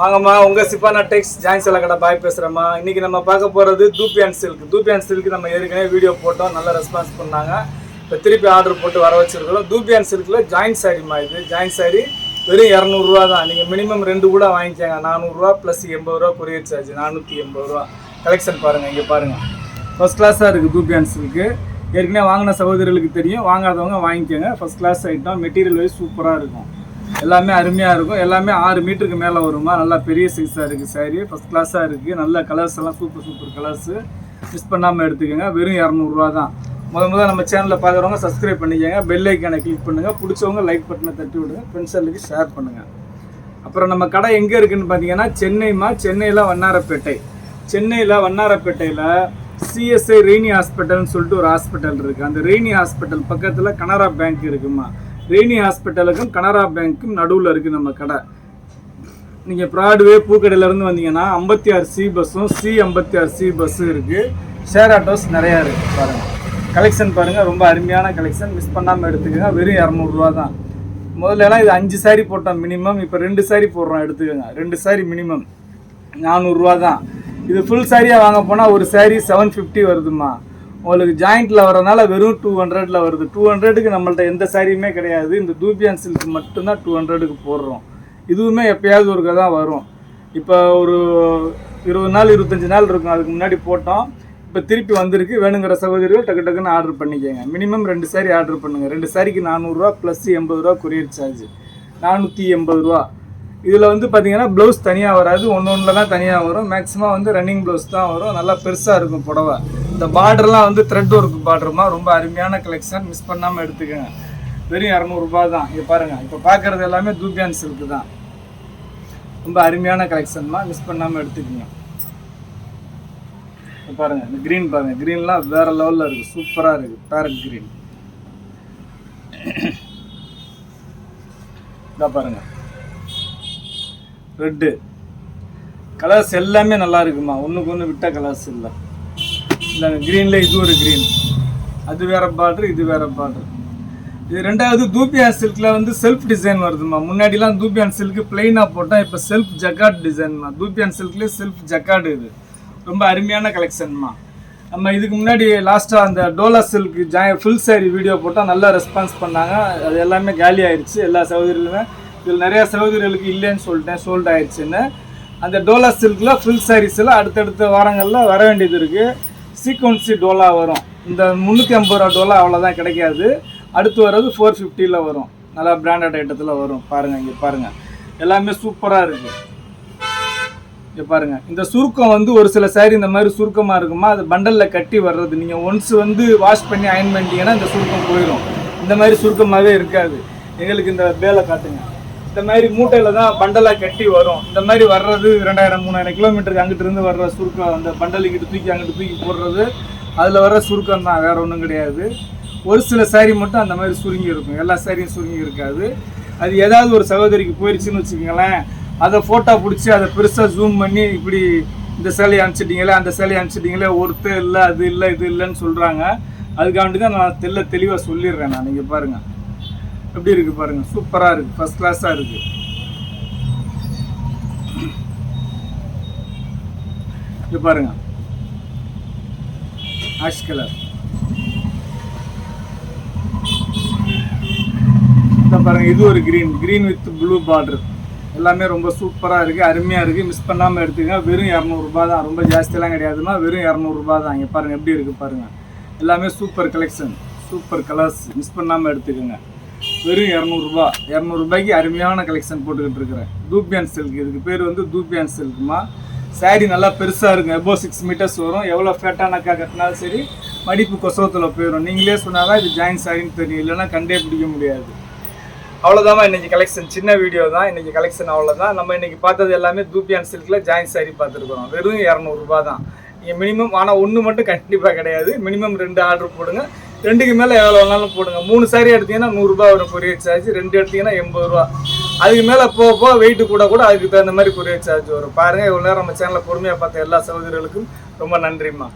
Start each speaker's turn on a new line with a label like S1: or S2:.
S1: வாங்கம்மா உங்க சிப்பானா டெக்ஸ் ஜாயின் சில கடை பாய் பேசுறேம்மா. இன்னைக்கு நம்ம பார்க்க போறது தூப்பியான் சில்க் தூப்பியான் சில்க் நம்ம ஏற்கனவே வீடியோ போட்டோம் நல்ல ரெஸ்பான்ஸ் பண்ணாங்க. இப்போ திருப்பி ஆர்டர் போட்டு வர வச்சிருக்கிறோம். தூப்பியான் சில்க்ல ஜாயின் சாரிம்மா இது. ஜாயின் சாரி வெறும் இரநூறுவா தான். நீங்கள் மினிமம் ரெண்டு கூட வாங்கிக்கோங்க. நானூறுரூவா ப்ளஸ் எண்பது ரூபா கொரியர் சார்ஜ் நானூற்றி எண்பது ரூபா. கலெக்ஷன் பாருங்கள் இங்கே பாருங்கள் ஃபர்ஸ்ட் கிளாஸாக இருக்குது தூப்பியான் சில்க்கு ஏற்கனவே வாங்கின சகோதரர்களுக்கு தெரியும். வாங்காதவங்க வாங்கிக்கோங்க. First class item material wise சூப்பராக இருக்கும். எல்லாமே அருமையாக இருக்கும். எல்லாமே ஆறு மீட்டருக்கு மேலே வருமா? நல்லா பெரிய சைஸாக இருக்குது சாரீ ஃபஸ்ட் கிளாஸாக இருக்குது நல்ல கலர்ஸ் எல்லாம் சூப்பர் சூப்பர் கலர்ஸு மிஸ் பண்ணாமல் எடுத்துக்கோங்க. வெறும் இரநூறுவா தான். முத முத நம்ம சேனலில் பார்க்குறவங்க சப்ஸ்கிரைப் பண்ணிக்கோங்க. பெல் ஐக்கானை கிளிக் பண்ணுங்கள் பிடிச்சவங்க லைக் பட்டனை தட்டி விடுங்க. ஃப்ரெண்ட்ஸர்களுக்கு ஷேர் பண்ணுங்கள் அப்புறம் நம்ம கடை எங்கே இருக்குன்னு பார்த்தீங்கன்னா சென்னைமா சென்னையில் வண்ணாரப்பேட்டை. சென்னையில் வண்ணாரப்பேட்டையில் சிஎஸ்ஐ ரெய்னி ஹாஸ்பிட்டல்னு சொல்லிட்டு ஒரு ஹாஸ்பிட்டல் இருக்குது அந்த ரெய்னி ஹாஸ்பிட்டல் பக்கத்தில் கனரா பேங்க் இருக்குமா? ரெய்னி ஹாஸ்பிட்டலுக்கும் கனரா பேங்க்கும் நடுவில் இருக்குது நம்ம கடை. நீங்கள் ப்ராட்வே பூக்கடையிலேருந்து வந்தீங்கன்னா ஐம்பத்தி ஆறு சி பஸ்ஸும் சி ஐம்பத்தி ஆறு சி பஸ்ஸும் இருக்குது ஷேர் ஆட்டோஸ் நிறையா இருக்குது பாருங்கள் கலெக்ஷன் பாருங்கள் ரொம்ப அருமையான கலெக்ஷன் மிஸ் பண்ணாமல் எடுத்துக்கோங்க. வெறும் இரநூறுவா தான். முதல்ல எல்லாம் இது அஞ்சு சாரி போட்டோம் மினிமம் இப்போ ரெண்டு சாரி போடுறோம் எடுத்துக்கோங்க. ரெண்டு சாரி மினிமம் நானூறுரூவா தான். இது ஃபுல் சாரியாக வாங்க போனால் ஒரு சாரி செவன் ஃபிஃப்டி வருதுமா உங்களுக்கு ஜாயிண்ட்டில் வரனால வெறும் டூ ஹண்ட்ரடில் வருது. டூ ஹண்ட்ரடுக்கு நம்மள்ட்ட எந்த சாரியுமே கிடையாது. இந்த தூபியான் சில்க் மட்டும்தான் டூ ஹண்ட்ரடுக்கு போடுறோம். இதுவுமே எப்பயாவது ஒருக்கா தான் வரும். இப்போ ஒரு இருபது நாள் இருபத்தஞ்சி நாள் இருக்கும். அதுக்கு முன்னாடி போட்டோம். இப்போ திருப்பி வந்திருக்கு. வேணுங்கிற சகோதரிகள் டக்கு டக்குன்னு ஆர்டர் பண்ணிக்கோங்க. மினிமம் ரெண்டு சாரி ஆர்டர் பண்ணுங்கள் ரெண்டு சாரிக்கு நானூறுரூவா ப்ளஸ் எண்பது ரூபா கொரியர் சார்ஜ் நானூற்றி எண்பது ரூபா. இதில் வந்து பார்த்தீங்கன்னா ப்ளவுஸ் தனியாக வராது. ஒன்று ஒன்றில் தான் தனியாக வரும். மேக்ஸிமம் வந்து ரன்னிங் ப்ளவுஸ் தான் வரும். நல்லா பெருசாக இருக்கும் புடவை. இந்த பார்டர்லாம் வந்து த்ரெட் ஒர்க் பார்டருமா ரொம்ப அருமையான கலெக்ஷன் மிஸ் பண்ணாமல் எடுத்துக்கோங்க. வெறும் இரநூறுபா தான். இங்கே பாருங்கள் இப்போ பார்க்குறது எல்லாமே தூபியான் சில்க்கு தான். ரொம்ப அருமையான கலெக்ஷன்மா மிஸ் பண்ணாமல் எடுத்துக்கோங்க. இப்போ பாருங்கள் இந்த க்ரீன் பாருங்கள் க்ரீன்லாம் வேறு லெவலில் இருக்குது சூப்பராக இருக்குது பேரட் க்ரீன் இதா பாருங்க. ரெட்டு கலர்ஸ் எல்லாமே நல்லா இருக்குமா? ஒன்றுக்கு ஒன்று விட்ட கலர்ஸ் இல்லை. இந்த க்ரீனில் இது ஒரு க்ரீன் அது வேற பார்டர் இது வேற பார்டர் இது ரெண்டாவது தூபியான் சில்கில் வந்து செல்ஃப் டிசைன் வருதுமா முன்னாடிலாம் தூபியான் சில்க் பிளெயினாக போட்டால் இப்போ செல்ஃப் ஜக்காட் டிசைன்மா தூபியான் சில்க்லேயே செல்ஃப் ஜக்காடு இது. ரொம்ப அருமையான கலெக்ஷன்மா நம்ம இதுக்கு முன்னாடி லாஸ்ட்டாக அந்த Dola silk joy full sari video போட்டால் நல்லா ரெஸ்பான்ஸ் பண்ணாங்க. அது எல்லாமே காலி ஆயிடுச்சு எல்லா சகோதரிகளுமே இதில் நிறையா சகோதரிகளுக்கு இல்லைன்னு சொல்லிட்டேன். சோல்ட் ஆயிடுச்சுன்னு அந்த டோலா சில்கில் ஃபுல் சாரீஸில் அடுத்தடுத்த வாரங்களில் வர வேண்டியது இருக்குது சீக்வன்சி டோலா வரும். இந்த முந்நூற்றி ஐம்பது ரூபா டோலா அவ்வளோதான் கிடைக்காது. அடுத்து வர்றது ஃபோர் ஃபிஃப்டியில் வரும். நல்லா பிராண்டட் ஐட்டத்தில் வரும். பாருங்கள் இங்கே பாருங்கள் எல்லாமே சூப்பராக இருக்குது இங்கே பாருங்கள் இந்த சுருக்கம் வந்து ஒரு சில சாரி இந்த மாதிரி சுருக்கமாக இருக்குமா? அது பண்டலில் கட்டி வர்றது. நீங்கள் ஒன்ஸ் வந்து வாஷ் பண்ணி அயன் பண்ணிட்டீங்கன்னா இந்த சுருக்கம் போயிடும் இந்த மாதிரி சுருக்கமாகவே இருக்காது. எங்களுக்கு இந்த வேலை காட்டுங்க. இந்த மாதிரி மூட்டையில் தான் பண்டலாக கட்டி வரும். இந்த மாதிரி வர்றது ரெண்டாயிரம் மூணாயிரம் கிலோமீட்டருக்கு அங்கிட்டு இருந்து வர்ற சுருக்கம் அந்த பண்டலிக்கிட்டு தூக்கி அங்கிட்டு தூக்கி போடுறது அதில் வர்ற சுருக்கம் தான் வேற ஒன்றும் கிடையாது. ஒரு சில சாரி மட்டும் அந்த மாதிரி சுருங்கி இருக்கும். எல்லா சாரியும் சுருங்கி இருக்காது. அது ஏதாவது ஒரு சகோதரிக்கு போயிடுச்சுன்னு வச்சுக்கோங்களேன் அதை ஃபோட்டோ பிடிச்சி அதை பெருசாக ஜூம் பண்ணி இப்படி இந்த சேலையை அனுப்பிச்சிட்டிங்களே அந்த சேலையை அனுப்பிச்சிட்டிங்களே ஒருத்தர் இல்லை அது இல்லை இது இல்லைன்னு சொல்கிறாங்க அதுக்காண்டி தான் நான் தெல்ல தெளிவாக சொல்லிடுறேன் நான். நீங்கள் பாருங்கள் எப்படி இருக்குது பாருங்கள் சூப்பராக இருக்குது ஃபஸ்ட் கிளாஸாக இருக்குது இது பாருங்க. ஆஷ் கலர் இதை பாருங்க. இது ஒரு green green with blue border எல்லாமே ரொம்ப சூப்பராக இருக்குது அருமையாக இருக்குது மிஸ் பண்ணாமல் எடுத்துக்கங்க. வெறும் இரநூறுபா தான். ரொம்ப ஜாஸ்தியெல்லாம் கிடையாதுமா. வெறும் இரநூறுபா தான். இங்கே பாருங்கள் எப்படி இருக்குது பாருங்கள் எல்லாமே super collection super colours miss பண்ணாமல் எடுத்துக்கோங்க. வெறும் இரநூறுபா இரநூறுபாய்க்கு அருமையான கலெக்ஷன் போட்டுக்கிட்டு இருக்கிறேன். தூப்பியான் சில்க் இதுக்கு பேர் வந்து தூப்பியான் சில்க்குமா சாரி நல்லா பெருசாக இருக்கும். எபோ சிக்ஸ் மீட்டர்ஸ் வரும். எவ்வளோ ஃபேட்டானக்கா கட்டினாலும் சரி மடிப்பு கொசவத்தில் போயிடும் நீங்களே சொன்னாதான் இது ஜாயின் சாரின்னு தெரியும். இல்லைன்னா கண்டே பிடிக்க முடியாது. அவ்வளோதாம்மா இன்னைக்கு கலெக்ஷன் சின்ன வீடியோ தான். இன்னைக்கு கலெக்ஷன் அவ்வளோதான் நம்ம இன்னைக்கு பார்த்தது எல்லாமே தூப்பியான் சில்கில் ஜாயின் சாரி பார்த்துருக்குறோம். வெறும் இரநூறுபா தான். நீங்கள் மினிமம் ஆனால் ஒன்று மட்டும் கண்டிப்பாக கிடையாது. மினிமம் ரெண்டு ஆர்டர் போடுங்க. ரெண்டுக்கு மேலே எவ்வளோ வேணாலும் போடுங்க. மூணு சாரி எடுத்தீங்கன்னா நூறுரூபா வரும் கொரியர் சார்ஜ் ரெண்டு எடுத்தீங்கன்னா எண்பது ரூபா. அதுக்கு மேலே போக போக வெயிட்டு கூட கூட அதுக்கு தகுந்த மாதிரி கொரியர் சார்ஜ் வரும். பாருங்கள் இவ்வளோ நேரம் நம்ம சேனலை பொறுமையாக பார்த்த எல்லா சகோதரிகளுக்கும் ரொம்ப நன்றிம்மா.